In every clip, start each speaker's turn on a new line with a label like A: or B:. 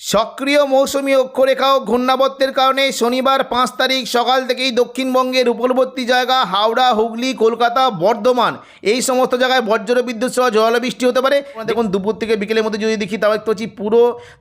A: সক্রিয় মৌসুমি অক্ষরেখা ও ঘূর্ণাবর্তের কারণে শনিবার পাঁচ তারিখ সকাল থেকেই দক্ষিণবঙ্গের উপকূলবর্তী জায়গা, হাওড়া, হুগলি, কলকাতা, বর্ধমান, এই সমস্ত জায়গায় বজ্র বিদ্যুৎ সহ জলবৃষ্টি হতে পারে। দেখুন, দুপুর থেকে বিকেলের মধ্যে যদি দেখি তাও একটু হচ্ছে পুরো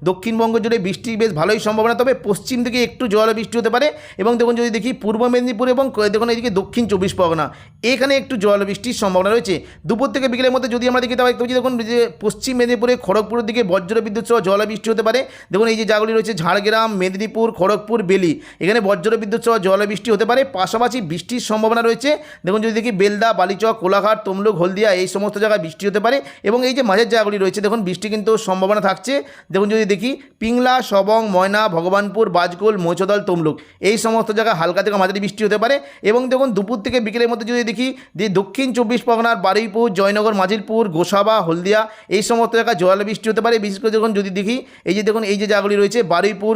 A: দক্ষিণবঙ্গ জুড়ে বৃষ্টির বেশ ভালোই সম্ভাবনা, তবে পশ্চিম দিকে একটু জলবৃষ্টি হতে পারে এবং দেখুন, যদি দেখি পূর্ব মেদিনীপুর এবং দেখুন এদিকে দক্ষিণ চব্বিশ পরগনা, এখানে একটু জলবৃষ্টির সম্ভাবনা রয়েছে। দুপুর থেকে বিকেলের মধ্যে যদি আমরা দেখি, তাহলে একটু হচ্ছে দেখুন, যে পশ্চিম মেদিনীপুরে খড়গপুরের দিকে বজ্র বিদ্যুৎ সহ জলবৃষ্টি হতে পারে। দেখুন, এই যে জায়গাগুলি রয়েছে, ঝাড়গ্রাম, মেদিনীপুর, খড়গপুর, বেলি। এখানে বজ্র বিদ্যুৎ সহ জলবৃষ্টি হতে পারে, পাশাপাশি বৃষ্টির সম্ভাবনা রয়েছে। দেখুন, যদি দেখি বেলদা, বালিচক, কোলাঘাট, তমলুক, হলদিয়া, এই সমস্ত জায়গায় বৃষ্টি হতে পারে এবং এই যে মাঝের জায়গাগুলি রয়েছে, দেখুন, বৃষ্টি কিন্তু সম্ভাবনা থাকছে। দেখুন, যদি দেখি পিংলা, সবং, ময়না, ভগবানপুর, বাজকুল মৌচদল তমলুক, এই সমস্ত জায়গায় হালকা থেকে মাঝারি বৃষ্টি হতে পারে এবং দেখুন, দুপুর থেকে বিকেলের মধ্যে যদি দেখি যে দক্ষিণ চব্বিশ পরগনার বারুইপুর, জয়নগর, মাজিলপুর, গোসাবা, হলদিয়া, এই সমস্ত জায়গায় জল বৃষ্টি হতে পারে। বিশেষ করে দেখুন, যদি দেখি এই যে দেখুন এই যে জায়গাগুলি রয়েছে, বারুইপুর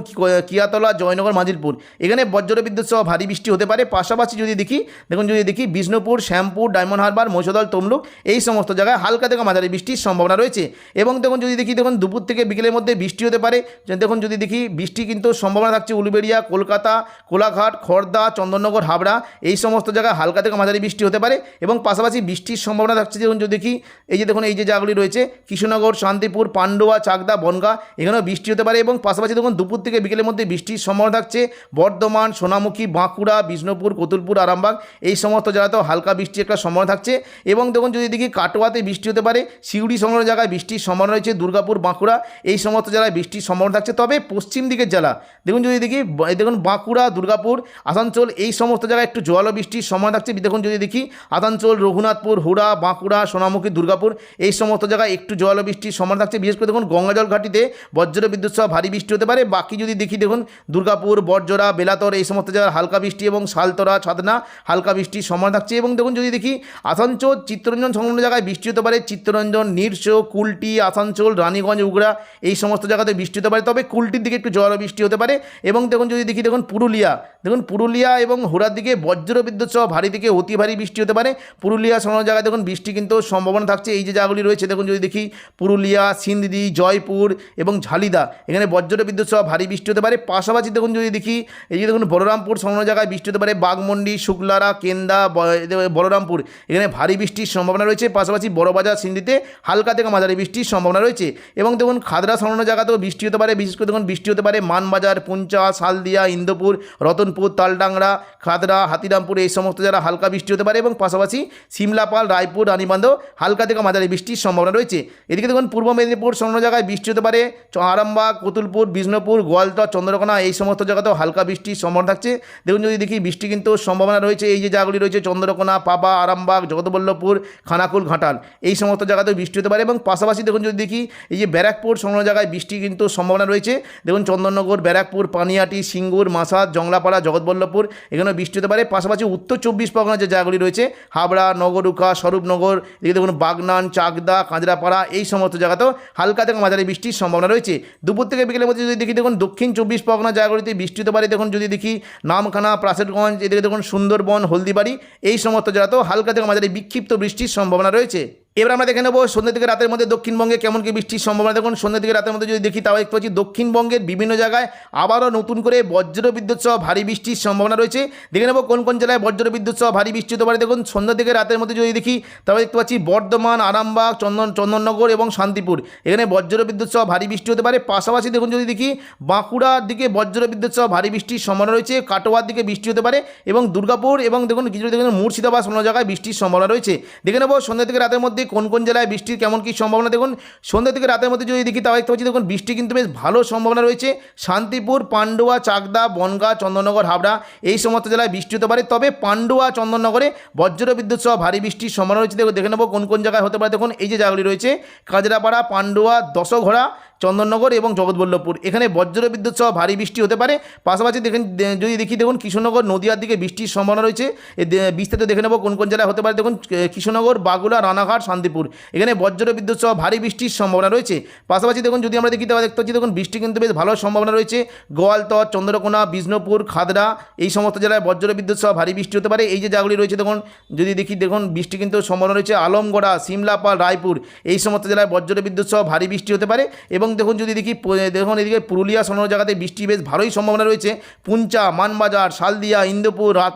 A: কিয়াতলা, জয়নগর, মাজিলপুর। এখানে বজ্র বিদ্যুৎ সহ ভারী বৃষ্টি হতে পারে। পাশাপাশি যদি দেখি, দেখুন যদি দেখি, বিষ্ণুপুর, শ্যামপুর, ডায়মন্ড হারবার মৌসদল তমলুক, এই সমস্ত জায়গায় হালকা থেকে মাঝারি বৃষ্টির সম্ভাবনা রয়েছে। এবং দেখুন যদি দেখি, দেখুন দুপুর থেকে বিকেলের মধ্যে বৃষ্টি হতে পারে। দেখুন যদি দেখি, বৃষ্টি কিন্তু সম্ভাবনা থাকছে উলুবেড়িয়া, কলকাতা, কোলাঘাট খড়দা চন্দননগর, হাবড়া, এই সমস্ত জায়গায় হালকা থেকে মাঝারি বৃষ্টি হতে পারে। এবং পাশাপাশি বৃষ্টির সম্ভাবনা থাকছে, দেখুন যদি দেখি, এই যে দেখুন, এই যে জায়গাগুলি রয়েছে, কৃষ্ণনগর, শান্তিপুর, পান্ডুয়া, চাকদা, বনগা, এখানেও বৃষ্টি হতে পারে। এবং পাশাপাশি দেখুন দুপুর থেকে বিকেলের মধ্যে বৃষ্টির সম্ভাবনা থাকছে। বর্ধমান, সোনামুখী, বাঁকুড়া, বিষ্ণুপুর, কতুলপুর, আরামবাগ, এই সমস্ত জায়গাতেও হালকা বৃষ্টির একটা সম্ভাবনা থাকছে। এবং দেখুন যদি দেখি কাটোয়াতে বৃষ্টি হতে পারে শিউড়ি সংলগ্ন জায়গায় বৃষ্টির সম্ভাবনা রয়েছে, দুর্গাপুর, বাঁকুড়া, এই সমস্ত জায়গায় বৃষ্টির সম্ভাবনা থাকছে। তবে পশ্চিম দিকের জেলা, দেখুন যদি দেখি দেখুন বাঁকুড়া, দুর্গাপুর, আসানসোল, এই সমস্ত জায়গায় একটু জল বৃষ্টির সম্ভাবনা থাকছে। দেখুন যদি দেখি, আসানসোল, রঘুনাথপুর, হুড়া, বাঁকুড়া, সোনামুখী, দুর্গাপুর, এই সমস্ত জায়গায় একটু জল বৃষ্টির সম্ভাবনা থাকছে। বিশেষ করে দেখুন গঙ্গাজল ঘাটিতে বজ্র বিদ্যুৎ সহ ভারী বৃষ্টি হতে পারে। বাকি যদি দেখি, দেখুন, দুর্গাপুর, বটজোড়া, বেলাতর, এই সমস্ত জায়গায় হালকা বৃষ্টি এবং শালতরা ছাদনা হালকা বৃষ্টির সম্ভাবনা থাকছে। এবং দেখুন, যদি দেখি, আসানসোল, চিত্তরঞ্জন সংলগ্ন জায়গায় বৃষ্টি হতে পারে। চিত্তরঞ্জন, নিরস, কুলটি, আসানসোল, রানীগঞ্জ, উগড়া, এই সমস্ত জায়গাতে বৃষ্টি হতে পারে। তবে কুলটির দিকে একটু জল বৃষ্টি হতে পারে। এবং দেখুন, যদি দেখি, দেখুন, পুরুলিয়া দেখুন, পুরুলিয়া এবং হুড়ার দিকে বজ্র বিদ্যুৎ সহ ভারী থেকে অতি ভারী বৃষ্টি হতে পারে। পুরুলিয়া সংলগ্ন জায়গায় দেখুন, বৃষ্টি কিন্তু সম্ভাবনা থাকছে। এই যে জায়গাগুলি রয়েছে, দেখুন, যদি দেখি, পুরুলিয়া সিন্দি জয়পুর এবং ঝালিদা এখানে বজ্র বিদ্যুৎ সহ ভারী বৃষ্টি হতে পারে। পাশাপাশি দেখুন যদি দেখি, এই যে দেখুন বলরামপুর সংলগ্ন জায়গায় বৃষ্টি হতে পারে। বাগমন্ডি শুক্লারা, কেন্দা বলরামপুর, এখানে ভারী বৃষ্টির সম্ভাবনা রয়েছে। পাশাপাশি বড়বাজার সিন্দিতে হালকা থেকে মাঝারি বৃষ্টির সম্ভাবনা রয়েছে। এবং দেখুন খাদরা সংলগ্ন জায়গাতেও বৃষ্টি হতে পারে। বিশেষ করে দেখুন বৃষ্টি হতে পারে মানবাজার, পুঞ্চা, শালদিয়া, ইন্দোপুর, রতনপুর, তালডাংরা, খাদরা, হাতিরামপুর, এই সমস্ত জায়গায় হালকা বৃষ্টি হতে পারে। এবং পাশাপাশি সিমলাপাল, রায়পুর, রানীবান্ধব হালকা থেকে মাঝারি বৃষ্টির সম্ভাবনা রয়েছে। এদিকে দেখুন পূর্ব মেদিনীপুর সংলগ্ন জায়গায় বৃষ্টি হতে পারে। আরামবাগ কতুলপুর বিষ্ণুপুর গোয়ালতর চন্দ্রকোনা, এই সমস্ত জায়গাতেও হালকা বৃষ্টির সম্ভাবনা থাকছে। দেখুন যদি দেখি, বৃষ্টি কিন্তু সম্ভাবনা রয়েছে। এই যে জায়গাগুলি রয়েছে, চন্দ্রকোনা, পাবা, আরামবাগ জগৎবল্লভপুর খানাকুল, ঘাটাল, এই সমস্ত জায়গাতেও বৃষ্টি হতে পারে। এবং পাশাপাশি দেখুন যদি দেখি, এই যে ব্যারাকপুর সংলগ্ন জায়গায় বৃষ্টি কিন্তু সম্ভাবনা রয়েছে। দেখুন চন্দননগর, ব্যারাকপুর, পানিয়াটি, সিঙ্গুর মাসাদ জংলাপাড়া জগৎবল্লভপুর এখানেও বৃষ্টি হতে পারে। পাশাপাশি উত্তর চব্বিশ পরগনা যে জায়গাগুলি রয়েছে, হাবড়া নগরুকা স্বরূপনগর, এদিকে দেখুন বাগনান, চাকদা, কাঁচরাপাড়া, এই সমস্ত জায়গাতেও হালকা থেকে মাঝারি বৃষ্টির সম্ভাবনা রয়েছে। দুপুর থেকে বিকেলের মধ্যে যদি দেখি, দেখুন দক্ষিণ চব্বিশ পরগনা, জায়গাগুলিতে বৃষ্টি হতে পারে দেখুন যদি দেখি, নামখানা প্রাসেটগঞ্জ এদিকে দেখুন সুন্দরবন, হলদিবাড়ি, এই সমস্ত জায়গাতেও হালকা থেকে মাঝারি বিক্ষিপ্ত বৃষ্টির সম্ভাবনা রয়েছে। এবার আমরা দেখে নেব সন্ধ্যা থেকে রাতের মধ্যে দক্ষিণবঙ্গে কেমন কি বৃষ্টির সম্ভাবনা। দেখুন সন্ধ্যা থেকে রাতের মধ্যে যদি দেখি, তাও দেখতে পাচ্ছি দক্ষিণবঙ্গের বিভিন্ন জায়গায় আবারও নতুন করে বজ্র বিদ্যুৎ সহ ভারী বৃষ্টির সম্ভাবনা রয়েছে। দেখে নেব কোন কোন জেলায় বজ্র বিদ্যুৎ সহ ভারী বৃষ্টি হতে পারে। দেখুন সন্ধ্যা থেকে রাতের মধ্যে যদি দেখি তাহলে দেখতে পাচ্ছি বর্ধমান, আরামবাগ, চন্দন, চন্দননগর এবং শান্তিপুর। এখানে বজ্র বিদ্যুৎ সহ ভারী বৃষ্টি হতে পারে। পাশাপাশি দেখুন, যদি দেখি, বাঁকুড়ার দিকে বজ্র বিদ্যুৎ সহ ভারী বৃষ্টির সম্ভাবনা রয়েছে। কাটোয়ার দিকে বৃষ্টি হতে পারে এবং দুর্গাপুর এবং দেখুন, কিছু দেখুন মুর্শিদাবাদ কোনো জায়গায় বৃষ্টির সম্ভাবনা রয়েছে। দেখে নেব সন্ধ্যা থেকে রাতের মধ্যে কোন কোন জেলায় বৃষ্টির কেমন কী সম্ভাবনা? দেখুন, সন্ধ্যা থেকে রাতের মধ্যে যদি দেখি তাও দেখতে পাচ্ছি, দেখুন, বৃষ্টি কিন্তু বেশ ভালো সম্ভাবনা রয়েছে। শান্তিপুর, পান্ডুয়া, চাকদা, বনগা, চন্দননগর, হাবড়া এই সমস্ত জেলায় বৃষ্টি হতে পারে। তবে পান্ডুয়া, চন্দননগরে বজ্র বিদ্যুৎ সহ ভারী বৃষ্টির সম্ভাবনা রয়েছে। দেখুন, দেখে নেব কোন কোন জায়গায় হতে পারে। দেখুন, এই যে জায়গাগুলি রয়েছে কাজরাপাড়া পান্ডুয়া, দশঘোড়া চন্দননগর এবং জগৎবল্লভপুর। এখানে বজ্র বিদ্যুৎ সহ ভারী বৃষ্টি হতে পারে। পাশাপাশি দেখেন যদি দেখি দেখুন কৃষ্ণনগর নদিয়ার দিকে বৃষ্টির সম্ভাবনা রয়েছে। বিস্তারিত দেখে নেব কোন কোন জেলায় হতে পারে। দেখুন কৃষ্ণনগর বাগুলা রানাঘাট, শান্তিপুর। এখানে বজ্র বিদ্যুৎ সহ ভারী বৃষ্টির সম্ভাবনা রয়েছে। পাশাপাশি দেখুন, যদি আমরা দেখি তাহলে দেখতে পাচ্ছি, দেখুন, বৃষ্টি কিন্তু বেশ ভালো সম্ভাবনা রয়েছে। গোয়ালতর, চন্দ্রকোনা, বিষ্ণুপুর খাদড়া এই সমস্ত জেলায় বজ্র বিদ্যুৎ সহ ভারী বৃষ্টি হতে পারে। এই যে জায়গাগুলি রয়েছে, দেখুন, যদি দেখি দেখুন, বৃষ্টি কিন্তু সম্ভাবনা রয়েছে। আলমগড়া, সিমলাপাল, রায়পুর, এই সমস্ত জেলায় বজ্র বিদ্যুৎ সহ ভারী বৃষ্টি হতে পারে এবং দেখুন যদি দেখি দেখুন এদিকে পুরুলিয়া সোনার জায়গাতে বৃষ্টি বেশ ভালোই সম্ভাবনা রয়েছে। পুঞ্চা, মানবাজার, শালদিয়া, ইন্দুপুর, রাত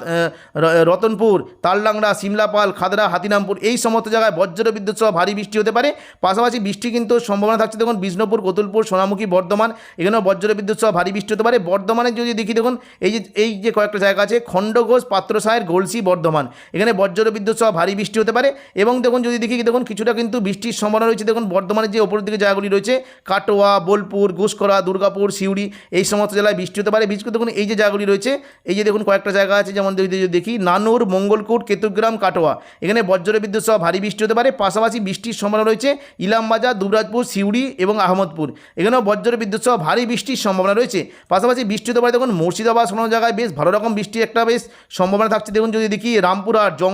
A: রতনপুর, তালডাংরা, সিমলাপাল খাদড়া হাতিনামপুর এই সমস্ত জায়গায় বজ্র বিদ্যুৎ সহ ভারী বৃষ্টি হতে পারে। পাশাপাশি বৃষ্টি কিন্তু সম্ভাবনা থাকছে, দেখুন, বিষ্ণুপুর, কতুলপুর, সোনামুখী, বর্ধমান, এখানেও বজ্র বিদ্যুৎ সহ ভারী বৃষ্টি হতে পারে। বর্ধমানে যদি দেখি, দেখুন, এই যে এই যে কয়েকটা জায়গা আছে, খণ্ডঘোষ পাত্রসায়ের গলসি, বর্ধমান, এখানে বজ্র বিদ্যুৎ সহ ভারী বৃষ্টি হতে পারে। এবং দেখুন যদি দেখি, দেখুন, কিছুটা কিন্তু বৃষ্টির সম্ভাবনা রয়েছে। দেখুন, বর্ধমানের যে ওপরের দিকে জায়গাগুলি রয়েছে কাটোয়া বোলপুর ঘুষকরা দুর্গাপুর, সিউড়ি, এই সমস্ত জেলায় বৃষ্টি হতে পারে। বিশেষ করে দেখুন, এই যে জায়গাগুলি রয়েছে, এই যে দেখুন কয়েকটা জায়গা আছে, যেমন দেখি, নানুর, মঙ্গলকোট, কেতুগ্রাম, কাটোয়া। এখানে বজ্র বিদ্যুৎ সহ ভারী বৃষ্টি হতে পারে। পাশাপাশি বৃষ্টির সম্ভাবনা রয়েছে ইলামবাজার, দুবরাজপুর, সিউড়ি এবং আহমদপুর। এখানেও বজ্র বিদ্যুৎ সহ ভারী বৃষ্টির সম্ভাবনা রয়েছে। পাশাপাশি বৃষ্টি হতে পারে, দেখুন, মুর্শিদাবাদ, কোনো জায়গায় বেশ ভালো রকম বৃষ্টি একটা বেশ সম্ভাবনা থাকছে। দেখুন, যদি দেখি, রামপুরহাট, জং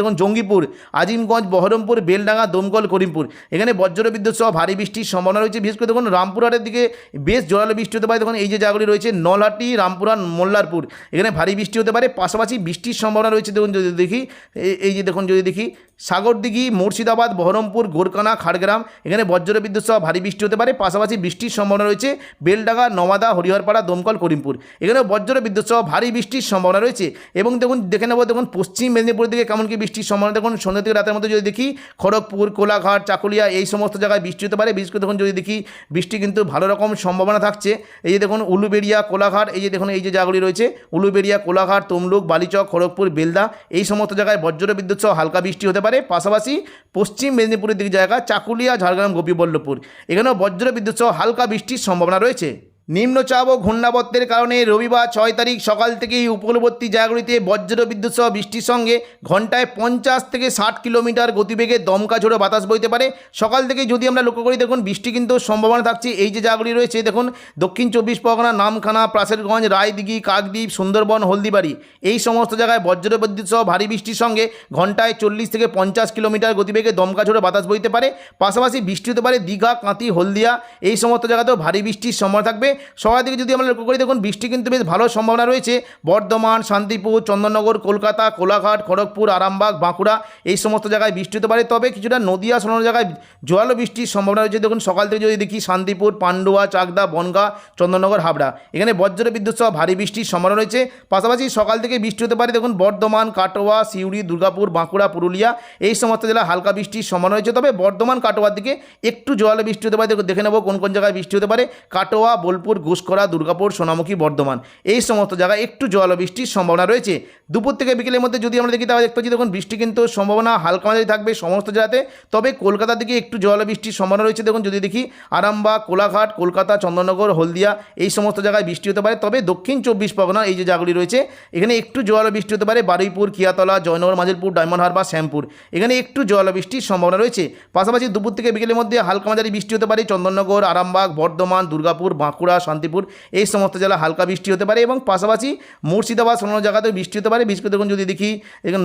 A: দেখুন, জঙ্গিপুর, আজিমগঞ্জ, বহরমপুর, বেলডাঙ্গা, দমকল, করিমপুর। এখানে বজ্র বিদ্যুৎ সহ ভারী বৃষ্টির সম্ভাবনা রয়েছে। বিশেষ করে দেখুন, রামপুরহাটের দিকে বেশ জোরালো বৃষ্টি হতে পারে। দেখুন, এই যে জায়গাগুলি রয়েছে, নলহাটি, রামপুরহাট, মোল্লারপুর। এখানে ভারী বৃষ্টি হতে পারে, পাশাপাশি বৃষ্টির সম্ভাবনা রয়েছে, দেখুন, যদি দেখি এই- যে দেখুন, যদি দেখি, সাগরদিঘি, মুর্শিদাবাদ, বহরমপুর গোরকানা খাড়গ্রাম, এখানে বজ্র বিদ্যুৎ সহ ভারী বৃষ্টি হতে পারে, পাশাপাশি বৃষ্টির সম্ভাবনা রয়েছে, বেলডাঙ্গা, নওয়াদা, হরিহরপাড়া, দমকল, করিমপুর। এখানেও বজ্র বিদ্যুৎ সহ ভারী বৃষ্টির সম্ভাবনা রয়েছে এবং দেখুন, দেখে নেব, দেখুন, পশ্চিম মেদিনীপুরের দিকে কেমন কি বৃষ্টির সম্ভাবনা। দেখুন, সন্ধ্যা থেকে রাতের মধ্যে যদি দেখি, খড়গপুর, কোলাঘাট, চাকুলিয়া, এই সমস্ত জায়গায় বৃষ্টি হতে পারে। বিশেষ করে দেখুন, যদি দেখি বৃষ্টি কিন্তু ভালো রকম সম্ভাবনা থাকছে। এই যে দেখুন, উলুবেড়িয়া, কোলাঘাট, এই যে দেখুন, এই যে জায়গাগুলি রয়েছে, উলুবেড়িয়া, কোলাঘাট, তমলুক, বালিচক, খড়গপুর, বেলদা, এই সমস্ত জায়গায় বজ্র বিদ্যুৎ সহ হালকা বৃষ্টি হতে পারে। পাশাপাশি পশ্চিম মেদিনীপুরের দিকে জায়গা, চাকুলিয়া, ঝাড়গ্রাম, গোপীবল্লভপুর। এখানেও বজ্র বিদ্যুৎ সহ হালকা বৃষ্টির সম্ভাবনা রয়েছে। নিম্নচাপ ও ঘূর্ণাবর্তের কারণে রবিবার ছয় তারিখ সকাল থেকেই উপকূলবর্তী জায়গাগুলিতে বজ্র বিদ্যুৎ সহ বৃষ্টির সঙ্গে ঘন্টায় পঞ্চাশ থেকে ষাট কিলোমিটার গতিবেগে দমকা ঝোড়ো বাতাস বইতে পারে। সকাল থেকেই যদি আমরা লক্ষ্য করি, দেখুন, বৃষ্টি কিন্তু সম্ভাবনা থাকছে। এই যে জায়গাগুলি রয়েছে, দেখুন, দক্ষিণ চব্বিশ পরগনা, নামখানা, প্রাসেরগঞ্জ, রায়দিঘি, কাকদ্বীপ, সুন্দরবন, হলদিবাড়ি, এই সমস্ত জায়গায় বজ্র বিদ্যুৎ সহ ভারী বৃষ্টির সঙ্গে ঘন্টায় চল্লিশ থেকে পঞ্চাশ কিলোমিটার গতিবেগে দমকা ঝোড়ো বাতাস বইতে পারে। পাশাপাশি বৃষ্টি হতে পারে দীঘা কাঁতি হলদিয়া, এই সমস্ত জায়গাতেও ভারী বৃষ্টির সম্ভাবনা থাকবে। সকাল দিকে যদি আমরা লক্ষ্য করি, দেখুন, বৃষ্টি কিন্তু বেশ ভালো সম্ভাবনা রয়েছে। বর্ধমান, শান্তিপুর, চন্দননগর, কলকাতা, কোলাঘাট, খড়গপুর, আরামবাগ, বাঁকুড়া এই সমস্ত জায়গায় বৃষ্টি হতে পারে। তবে কিছুটা নদিয়া সোনার জায়গায় জোরালো বৃষ্টির সম্ভাবনা রয়েছে। দেখুন, সকাল থেকে যদি দেখি, শান্তিপুর, পান্ডুয়া, চাকদা, বনগাঁ, চন্দননগর, হাবড়া, এখানে বজ্র বিদ্যুৎ সহ ভারী বৃষ্টির সম্ভাবনা রয়েছে। পাশাপাশি সকাল থেকে বৃষ্টি হতে পারে। দেখুন, বর্ধমান, কাটোয়া, সিউড়ি, দুর্গাপুর, বাঁকুড়া, পুরুলিয়া এই সমস্ত জেলা হালকা বৃষ্টির সম্ভাবনা রয়েছে। তবে বর্ধমান, কাটোয়ার দিকে একটু জোরালো বৃষ্টি হতে পারে। দেখুন, দেখে নেব কোন কোন জায়গায় বৃষ্টি হতে পারে। কাটোয়া, বোলপুর ঘুষকরা দুর্গাপুর, সোনামুখী, বর্ধমান। এই সমস্ত জায়গায় একটু জোরালো বৃষ্টির সম্ভাবনা রয়েছে। দুপুর থেকে বিকেলের মধ্যে যদি আমরা দেখি, তাহলে দেখতে পাচ্ছি, দেখুন, বৃষ্টি কিন্তু সম্ভাবনা হালকা মাঝারি থাকবে সমস্ত জায়গাতে তবে কলকাতার দিকে একটু জোরালো বৃষ্টির সম্ভাবনা রয়েছে। দেখুন, যদি দেখি, আরামবাগ, কোলাঘাট, কলকাতা, চন্দননগর, হলদিয়া, এই সমস্ত জায়গায় বৃষ্টি হতে পারে। তবে দক্ষিণ চব্বিশ পরগনা এই যে জায়গাগুলি রয়েছে, এখানে একটু জোয়ালো বৃষ্টি হতে পারে। বারুইপুর কিয়াতলা জয়নগর মাজিলপুর ডায়মন্ড হারবার, শ্যামপুর, এখানে একটু জোয়ালো বৃষ্টির সম্ভাবনা রয়েছে। পাশাপাশি দুপুর থেকে বিকেলের মধ্যে হালকা মাঝারি বৃষ্টি হতে পারে। চন্দননগর, আরামবাগ, বর্ধমান, দুর্গাপুর, বাঁকুড়া শান্তিপুর, এই সমস্ত জেলা হালকা বৃষ্টি হতে পারে এবং পাশাপাশি মুর্শিদাবাদ অন্যান্য জায়গাতেও বৃষ্টি হতে পারে। বিশেষ করে দেখুন যদি দেখি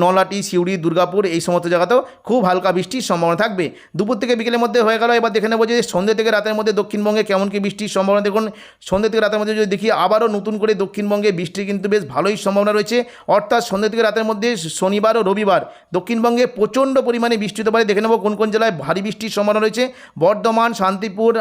A: নলাটি সিউড়ি, দুর্গাপুর এই সমস্ত জায়গাতেও খুব হালকা বৃষ্টির সম্ভাবনা থাকবে। দুপুর থেকে বিকেলের মধ্যে হয়ে গেল, এবার দেখে নেব যে সন্ধ্যে থেকে রাতের মধ্যে দক্ষিণবঙ্গে কেমন কি বৃষ্টির সম্ভাবনা। দেখুন, সন্ধ্যে থেকে রাতের মধ্যে যদি দেখি, আবারও নতুন করে দক্ষিণবঙ্গে বৃষ্টির কিন্তু বেশ ভালোই সম্ভাবনা রয়েছে। অর্থাৎ সন্ধ্যে থেকে রাতের মধ্যে শনিবার ও রবিবার দক্ষিণবঙ্গে প্রচণ্ড পরিমাণে বৃষ্টি হতে পারে। দেখে নেব কোন কোন জেলায় ভারী বৃষ্টির সম্ভাবনা রয়েছে। বর্ধমান, শান্তিপুর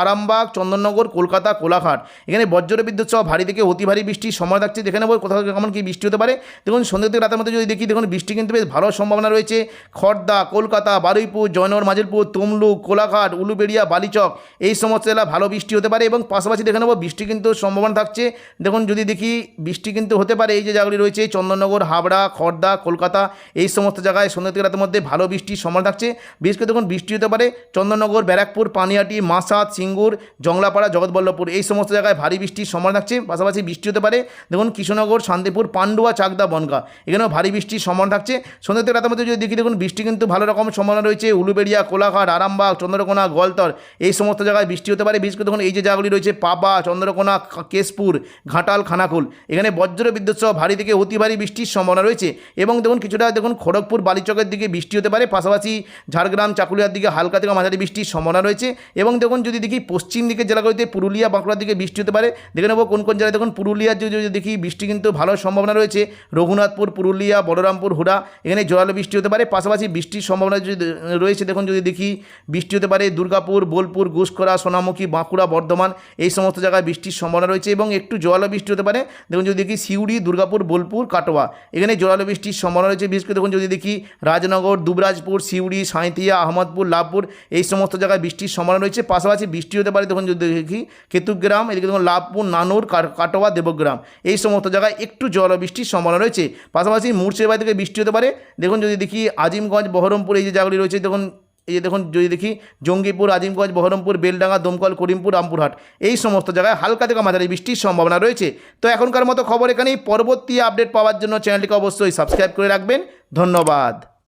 A: আরামবাগ, চন্দননগর, কলকাতা কোলা কোলাঘাট এখানে বজ্র বিদ্যুৎ সহ ভারী থেকে অতি ভারী বৃষ্টির সময় থাকছে। দেখে নেব কোথাও কেমন কি বৃষ্টি হতে পারে। দেখুন, সন্ধ্যে থেকে রাতের মধ্যে যদি দেখি, দেখুন, বৃষ্টি কিন্তু বেশ ভালো সম্ভাবনা রয়েছে। খড়দা কলকাতা, বারুইপুর, জয়নগর, মাজিলপুর, তমলুক, কোলাঘাট, উলুবেড়িয়া, বালিচক, এই সমস্ত এলাকা ভালো বৃষ্টি হতে পারে এবং পাশাপাশি দেখে নেব বৃষ্টি কিন্তু সম্ভাবনা থাকছে। দেখুন, যদি দেখি, বৃষ্টি কিন্তু হতে পারে। এই যে জায়গাগুলি রয়েছে, চন্দননগর, হাবড়া খড়দা কলকাতা, এই সমস্ত জায়গায় সন্ধ্যা থেকে রাতের মধ্যে ভালো বৃষ্টির সম্ভাবনা থাকছে। বিশেষ করে দেখুন, বৃষ্টি হতে পারে চন্দননগর, ব্যারাকপুর পানিয়াটি মাসাদ সিঙ্গুর, জংলাপাড়া, জগৎবল্লভপুর, এই সমস্ত জায়গায় ভারী বৃষ্টির সম্ভাবনা থাকছে, পাশাপাশি বৃষ্টি হতে পারে। দেখুন, কৃষ্ণনগর, শান্তিপুর, পান্ডুয়া, চাকদা, বনগা, এখানেও ভারী বৃষ্টির সম্ভাবনা থাকছে। সন্ধ্যা থেকে রাতের মধ্যে যদি দেখি, দেখুন, বৃষ্টি কিন্তু ভালো রকম সম্ভাবনা রয়েছে। উলুবেড়িয়া, কোলাঘাট, আরামবাগ, চন্দ্রকোনা, গোয়ালতর, এই সমস্ত জায়গায় বৃষ্টি হতে পারে। বিশেষ করে দেখুন, এই যে জায়গাগুলি রয়েছে, পাবা, চন্দ্রকোনা কেশপুর, ঘাটাল, খানাকুল, এখানে বজ্র বিদ্যুৎ সহ ভারী থেকে অতি ভারী বৃষ্টির সম্ভাবনা রয়েছে। এবং দেখুন, কিছুটা, দেখুন, খড়গপুর, বালিচকের দিকে বৃষ্টি হতে পারে। পাশাপাশি ঝাড়গ্রাম, চাকুলিয়ার দিকে হালকা থেকে মাঝারি বৃষ্টির সম্ভাবনা রয়েছে। এবং দেখুন, যদি দেখি, পশ্চিম দিকের জেলাগুলিতে পুরুলিয়া বাঁকুড়ার দিকে বৃষ্টি হতে পারে। দেখে নেব কোন কোন জেলায় দেখুন পুরুলিয়ার যদি দেখি বৃষ্টি কিন্তু ভালো সম্ভাবনা রয়েছে। রঘুনাথপুর, পুরুলিয়া, বলরামপুর, হুড়া, এখানে জোরালো বৃষ্টি হতে পারে। পাশাপাশি বৃষ্টির সম্ভাবনা যদি রয়েছে, দেখুন যদি দেখি বৃষ্টি হতে পারে দুর্গাপুর, বোলপুর ঘুষখরা সোনামুখী, বাঁকুড়া, বর্ধমান, এই সমস্ত জায়গায় বৃষ্টির সম্ভাবনা রয়েছে এবং একটু জোরালো বৃষ্টি হতে পারে। দেখুন যদি দেখি সিউড়ি, দুর্গাপুর, বোলপুর, কাটোয়া, এখানে জোরালো বৃষ্টির সম্ভাবনা রয়েছে। বিশেষ করে দেখুন যদি দেখি রাজনগর, দুবরাজপুর, সিউড়ি, সাঁইথিয়া, আহমদপুর, লাভপুর, এই সমস্ত জায়গায় বৃষ্টির সম্ভাবনা রয়েছে। পাশাপাশি বৃষ্টি হতে পারে, দেখুন যদি দেখি কেতুগ্রাম এদিকে দেখুন লাভপুর নানুর কাট- কাটোয়া, দেবগ্রাম। এই সমস্ত জায়গায় একটু জল বৃষ্টির সম্ভাবনা রয়েছে। পাশাপাশি মুর্শিদাবাদ থেকে বৃষ্টি হতে পারে। দেখুন যদি দেখি আজিমগঞ্জ, বহরমপুর, এই যে জায়গাগুলি রয়েছে, দেখুন, এই যে দেখুন যদি দেখি জঙ্গিপুর, আজিমগঞ্জ, বহরমপুর, বেলডাঙ্গা, দমকল, করিমপুর, রামপুরহাট, এই সমস্ত জায়গায় হালকা থেকে মাঝারি বৃষ্টির সম্ভাবনা রয়েছে। তো এখনকার মতো খবর এখানেই। পরবর্তী আপডেট পাওয়ার জন্য চ্যানেলটিকে অবশ্যই সাবস্ক্রাইব করে রাখবেন। ধন্যবাদ।